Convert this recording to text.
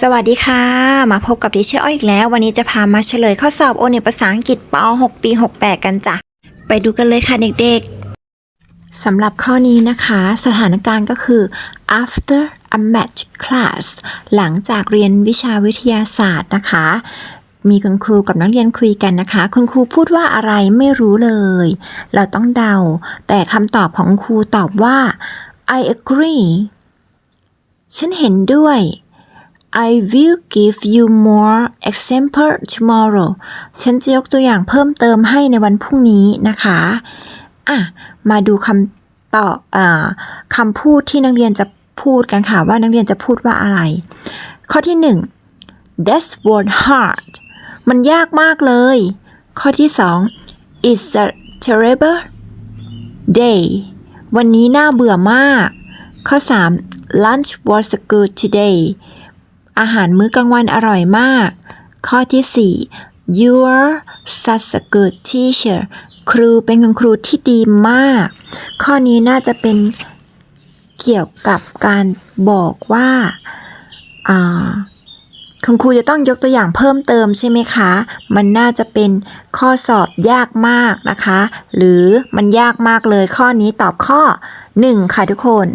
สวัสดีค่ะ มาพบกับดิเชอร์อ้อยอีกแล้ว วันนี้จะพามาเฉลยข้อสอบโอเน็ตภาษาอังกฤษป .6 ปี 68 กันจ้ะ ไปดูกันเลยค่ะเด็กๆ สำหรับข้อนี้นะคะ สถานการณ์ก็คือ after a match class หลังจากเรียนวิชาวิทยาศาสตร์นะคะ มีคุณครูกับนักเรียนคุยกันนะคะ คุณครูพูดว่าอะไรไม่รู้เลย เราต้องเดา แต่คำตอบของครูตอบว่า I agree ฉันเห็นด้วย I will give you more example tomorrow ฉันจะยกตัวอย่างเพิ่มเติมให้ในวันพรุ่งนี้นะคะ อะ มาดูคำตอบอคำพูดที่นักเรียนจะพูดกันค่ะ ว่านักเรียนจะพูดว่าอะไร ข้อที่หนึ่ง That's word hard มันยากมากเลย ข้อที่สอง It's a terrible day วันนี้น่าเบื่อมาก ข้อ 3 Lunch was good today อาหารมื้อกลางวันอร่อยมาก ข้อที่ 4 You're such a good teacher ครูเป็นคุณครูที่ดีมาก ข้อนี้น่าจะเป็นเกี่ยวกับการบอกว่าอ่าคุณครูจะต้องยกตัวอย่างเพิ่มเติมใช่ไหมคะ มันน่าจะเป็นข้อสอบยากมากนะคะ หรือมันยากมากเลยข้อนี้ตอบข้อ 1 ค่ะทุกคน